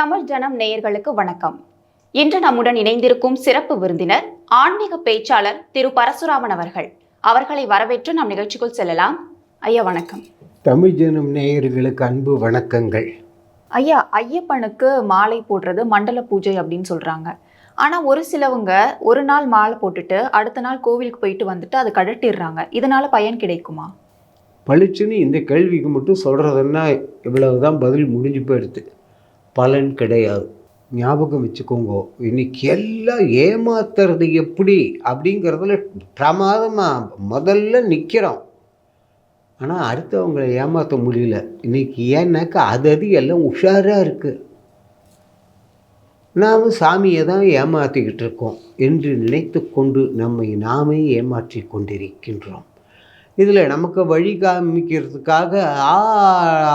தமிழ் ஜனம் நேயர்களுக்கு வணக்கம். இன்று நம்முடன் இணைந்திருக்கும் சிறப்பு விருந்தினர் ஆன்மீக பேச்சாளர் திரு பரசுராமன் அவர்கள். அவர்களை வரவேற்று நம் நிகழ்ச்சிக்குள் செல்லலாம். ஐயா வணக்கம். தமிழ் ஜனம் நேயர்களுக்கு அன்பு வணக்கங்கள். ஐயா ஐயப்பனுக்கு மாலை போடுறது மண்டல பூஜை அப்படின்னு சொல்றாங்க. ஆனா ஒரு சிலவங்க ஒரு நாள் மாலை போட்டுட்டு அடுத்த நாள் கோவிலுக்கு போயிட்டு வந்துட்டு அதை கழட்டிடுறாங்க. இதனால பயன் கிடைக்குமா? பளிச்சுன்னு இந்த கேள்விக்கு மட்டும் சொல்கிறதுன்னா இவ்வளவுதான் பதில் முடிஞ்சு போயிடுது. பலன் கிடையாது. ஞாபகம் வச்சுக்கோங்க இன்னைக்கு எல்லாம் ஏமாத்துறது எப்படி அப்படிங்கிறதுல பிரமாதமாக முதல்ல நிற்கிறோம் ஆனால் அடுத்தவங்களை ஏமாற்ற முடியல. இன்னைக்கு ஏன்னாக்கா அது அது எல்லாம் உஷாராக இருக்குது நாம் சாமியை தான் ஏமாற்றிக்கிட்டு இருக்கோம் என்று நினைத்து கொண்டு நம்மை நாமே ஏமாற்றி கொண்டிருக்கின்றோம். இதில் நமக்கு வழி காமிக்கிறதுக்காக ஆ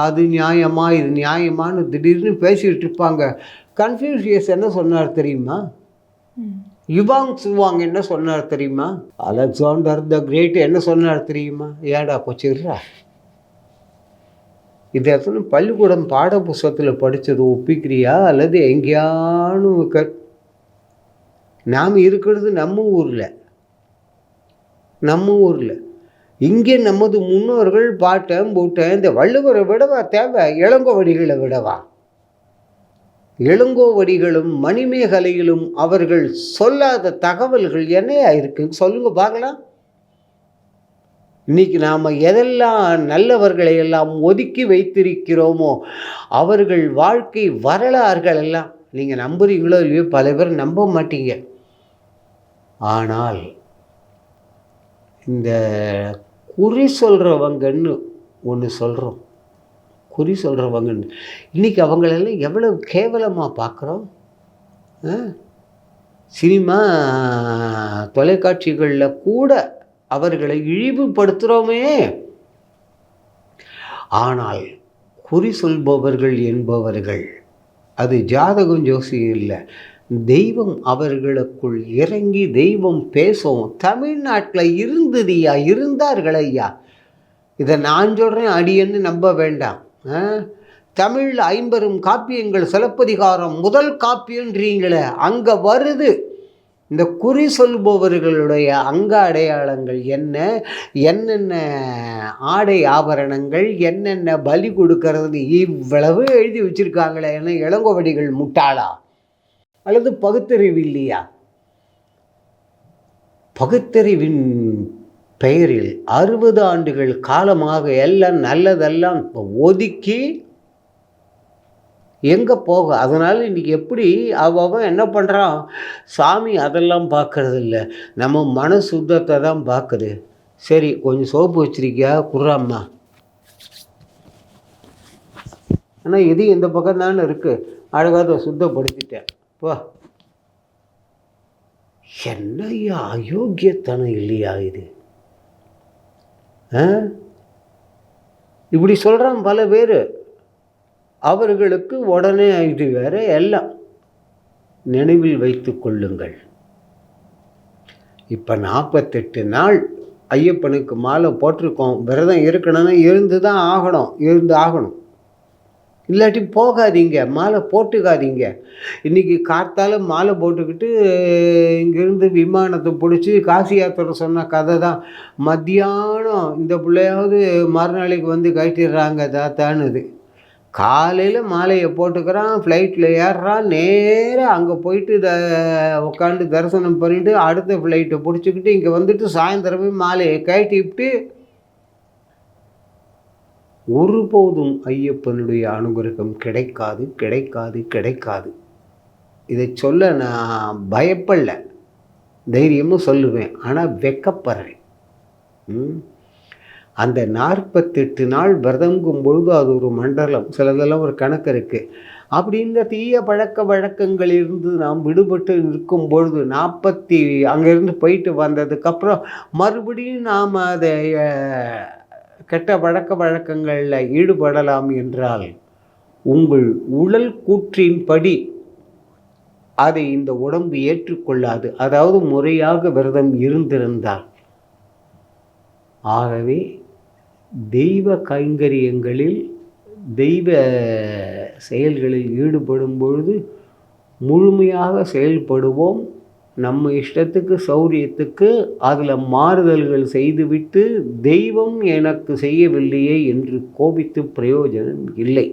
அது நியாயமா இது நியாயமான்னு திடீர்னு பேசிகிட்டு இருப்பாங்க. கன்ஃபியூஷியஸ் என்ன சொன்னார் தெரியுமா? யுவாங் சுவாங் என்ன சொன்னார் தெரியுமா? அலெக்சாண்டர் த கிரேட் என்ன சொன்னார் தெரியுமா? ஏடா கொச்சிடுறா இது எத்தனை பள்ளிக்கூடம் பாட புஸ்தகத்தில் படித்தது ஒப்பிக்கிறியா? அல்லது எங்கேயானு க நாம் இருக்கிறது நம்ம ஊரில். நம்ம ஊரில். இங்கே நமது முன்னோர்கள் பாட்டன் பூட்டன் இந்த வள்ளுவரை விடவா தேவை இளங்கோவடிகளை விடவா? இளங்கோவடிகளும் மணிமேகலையிலும் அவர்கள் சொல்லாத தகவல்கள் என்னையா இருக்கு? சொல்லுங்க பார்க்கலாம். இன்னைக்கு நாம் எதெல்லாம் நல்லவர்களை எல்லாம் ஒதுக்கி வைத்திருக்கிறோமோ அவர்கள் வாழ்க்கை வரலாறுகள் எல்லாம் நீங்கள் நம்புறீங்களோ இல்லையோ பல பேர் நம்ப மாட்டீங்க. ஆனால் இந்த குறி சொல்கிறவங்கன்னு ஒன்று சொல்கிறோம் குறி சொல்கிறவங்கன்னு இன்றைக்கி அவங்களெல்லாம் எவ்வளவு கேவலமாக பார்க்குறோம் சினிமா தொலைக்காட்சிகளில் கூட அவர்களை இழிவுபடுத்துகிறோமே ஆனால் குறி சொல்பவர்கள் என்பவர்கள் அது ஜாதகம் ஜோசியம் இல்லை. தெய்வம் அவர்களுக்குள் இறங்கி தெய்வம் பேசும். தமிழ்நாட்டில் இருந்ததுயா? இருந்தார்கள் ஐயா. இதை நான் சொல்கிறேன் அடியன்னு நம்ப வேண்டாம். ஆ? தமிழ் ஐம்பெரும் காப்பியங்கள் சிலப்பதிகாரம் முதல் காப்பியன்றீங்களே அங்கே வருது. இந்த குறி சொல்பவர்களுடைய அங்க அடையாளங்கள் என்ன? என்னென்ன ஆடை ஆபரணங்கள்? என்னென்ன பலி கொடுக்கறது? இவ்வளவு எழுதி வச்சுருக்காங்களே என்ன இளங்கோவடிகள் முட்டாளா? அல்லது பகுத்தறிவு இல்லையா பகுத்தறிவின் பெயரில் அறுபது ஆண்டுகள் காலமாக எல்லாம் நல்லதெல்லாம் ஒதுக்கி எங்கே போக? அதனால் இன்றைக்கி எப்படி அவன் என்ன பண்ணுறான் சாமி அதெல்லாம் பார்க்கறது இல்லை நம்ம மன சுத்தத்தை தான் பார்க்குது. சரி கொஞ்சம் சோப்பு வச்சிருக்கியா? குர்றாம்மா ஆனால் இது இந்த பக்கம் தானே இருக்குது அழகாக அதை சுத்தப்படுத்திட்டேன். போ. என்னையா அயோக்கியத்தனம் இல்லையா இது? ஆ? இப்படி சொல்கிறான் பல பேர். அவர்களுக்கு உடனே இது வேற எல்லாம். நினைவில் வைத்து கொள்ளுங்கள். இப்போ நாற்பத்தெட்டு நாள் ஐயப்பனுக்கு மாலை போட்டிருக்கோம். விரதம் இருக்கணும்னா இருந்து தான் ஆகணும் இருந்து ஆகணும். இல்லாட்டி போகாதீங்க மாலை போட்டுக்காதீங்க. இன்றைக்கி காத்தால் மாலை போட்டுக்கிட்டு இங்கேருந்து விமானத்தை பிடிச்சி காசி யாத்திரை சொன்ன கதை தான் மத்தியானம் இந்த பிள்ளையாவது மறுநாளைக்கு வந்து கட்டிடுறாங்க தாத்தானுது காலையில் மாலையை போட்டுக்கிறான் ஃப்ளைட்டில் ஏறுறான் நேராக அங்கே போயிட்டு த உட்காந்து தரிசனம் பண்ணிட்டு அடுத்த ஃப்ளைட்டை பிடிச்சிக்கிட்டு இங்கே வந்துட்டு சாயந்தரமே மாலையை கட்டிவிட்டு ஒருபோதும் ஐயப்பனுடைய அனுகிரகம் கிடைக்காது கிடைக்காது கிடைக்காது. இதை சொல்ல நான் பயப்படல. தைரியமும் சொல்லுவேன். ஆனால் வெக்கப்படுறேன். அந்த நாற்பத்தெட்டு நாள் விரதங்கும் பொழுது அது ஒரு மண்டலம். சிலதெல்லாம் ஒரு கணக்கு இருக்குது அப்படி இந்த தீய பழக்க வழக்கங்களிலிருந்து நாம் விடுபட்டு நிற்கும் பொழுது நாற்பத்தி அங்கேருந்து போயிட்டு வந்ததுக்கப்புறம் மறுபடியும் நாம் அதை கெட்ட பழக்க வழக்கங்களில் ஈடுபடலாம் என்றால் உங்கள் உடல் கூற்றின்படி அதை இந்த உடம்பு ஏற்றுக்கொள்ளாது. அதாவது முறையாக விரதம் இருந்திருந்தால். ஆகவே தெய்வ கைங்கரியங்களில் தெய்வ செயல்களில் ஈடுபடும் பொழுது முழுமையாக செயல்படுவோம். நம்ம இஷ்டத்துக்கு சௌரியத்துக்கு அதில் மாறுதல்கள் செய்துவிட்டு தெய்வம் எனக்கு செய்யவில்லையே என்று கோபித்து பிரயோஜனம் இல்லை.